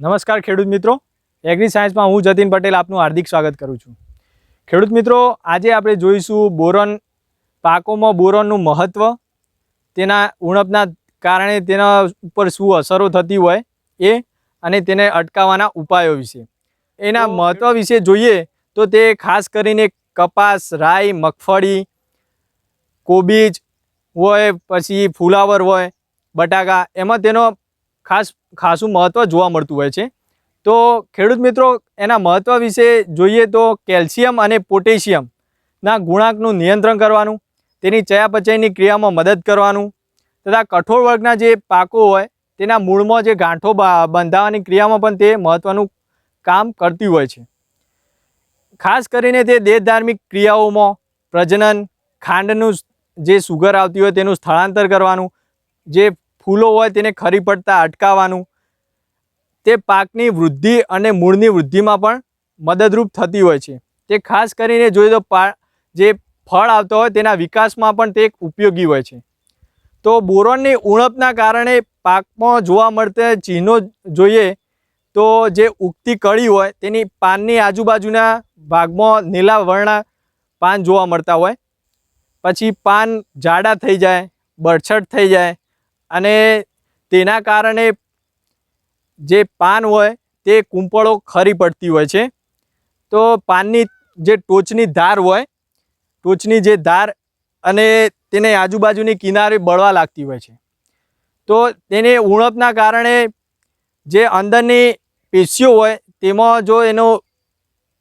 નમસ્કાર ખેડૂત મિત્રો. એગ્રી સાયન્સમાં હું જતીન પટેલ આપનું હાર્દિક સ્વાગત કરું છું. ખેડૂત મિત્રો આજે આપણે જોઈશું બોરોન પાકોમાં બોરોનનું મહત્ત્વ તેના ઉણપના કારણે તેના ઉપર શું અસરો થતી હોય એ અને તેને અટકાવવાના ઉપાયો વિશે. એના મહત્ત્વ વિશે જોઈએ તો તે ખાસ કરીને કપાસ રાઈ મગફળી કોબીજ હોય પછી ફુલાવર હોય બટાકા એમાં તેનો ખાસ ખાસું મહત્ત્વ જોવા મળતું હોય છે. તો ખેડૂત મિત્રો, એના મહત્ત્વ વિશે જોઈએ તો કેલ્શિયમ અને પોટેશિયમના ગુણાંકનું નિયંત્રણ કરવાનું, તેની ચયાપચયની ક્રિયામાં મદદ કરવાનું, તથા કઠોળ વર્ગના જે પાકો હોય, તેના મૂળમાં જે ગાંઠો બા- બંધાવવાની ક્રિયામાં પણ તે મહત્ત્વનું કામ કરતી હોય છે. ખાસ કરીને તે દેહધાર્મિક ક્રિયાઓમાં પ્રજનન, ખાંડનું જે સુગર આવતી હોય તેનું સ્થળાંતર કરવાનું, જે ફૂલો હોય તેને ખરી પડતા અટકાવવાનું. તે પાકની વૃદ્ધિ અને મૂળની વૃદ્ધિમાં પણ મદદરૂપ થતી હોય છે. તે ખાસ કરીને જોઈએ તો પા, જે ફળ આવતો હોય તેના વિકાસમાં પણ તે ઉપયોગી હોય છે. તો બોરોનની ઉણપના કારણે પાકમાં જોવા મળતા ચિહ્નો જોઈએ તો જે ઉગતી કળી હોય તેની પાનની આજુબાજુના ભાગમાં નીલા વર્ણા પાન જોવા મળતા હોય. પછી પાન જાડા થઈ જાય, બરછટ થઈ જાય અને તેના કારણે જે પાન હોય તે કૂંપળો ખરી પડતી હોય છે. તો પાનની જે ટોચની ધાર હોય, ટોચની જે ધાર અને તેને આજુબાજુની કિનારે બળવા લાગતી હોય છે. તો તેને ઉણપના કારણે જે અંદરની પેશીઓ હોય તેમાં જો એનો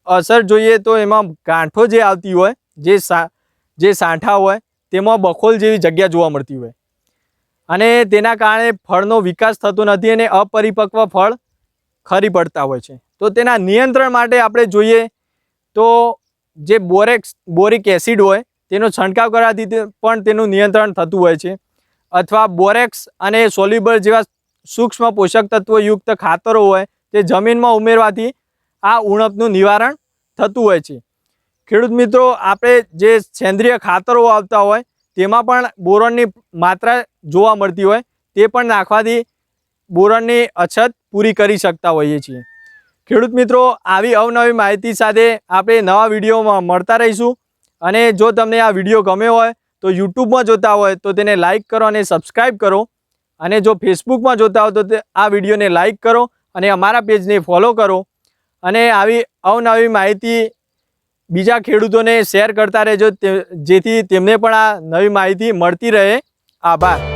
અસર જોઈએ તો એમાં ગાંઠો જે આવતી હોય, જે સા, જે સાંઠા હોય, તેમાં બખોલ જેવી જગ્યા જોવા મળતી હોય. અને તેના કારણે ફળનો વિકાસ થતો નથી અને અપરિપક્વ ફળ ખરી પડતા હોય છે. તો તેના નિયંત્રણ માટે આપણે જોઈએ તો જે બોરેક્સ બોરિક એસિડ હોય, તેનો છંટકાવ કરવાથી પણ તેનું નિયંત્રણ થતું હોય છે. અથવા બોરેક્સ અને સોલ્યુબલ જેવા સૂક્ષ્મ પોષક તત્વયુક્ત ખાતરો હોય, તે જમીનમાં ઉમેરવાથી આ ઉણપનું નિવારણ થતું હોય છે. ખેડૂત મિત્રો, આપણે જે સેન્દ્રિય ખાતરો આવતા હોય તેમાં પણ બોરોનની માત્રા જોવા મળતી હોય, તે પણ નાખવાથી બોરોનની અછત પૂરી કરી શકતા હોઈએ છીએ. ખેડૂત મિત્રો, આવી અવનવી માહિતી સાથે આપણે નવા વિડીયોમાં મળતા રહીશું. અને જો તમને આ વીડિયો ગમ્યો હોય, તો યુટ્યુબમાં જોતા હોય, તો તેને લાઇક કરો અને સબસ્ક્રાઈબ કરો. અને જો ફેસબુકમાં જોતા હો, તો આ વિડીયોને લાઇક કરો અને અમારા પેજને ફોલો કરો. અને આવી અવનવી માહિતી બીજા ખેડૂતોને શેર કરતા રહેજો જેથી તેમને પણ આ નવી માહિતી મળતી રહે. આભાર.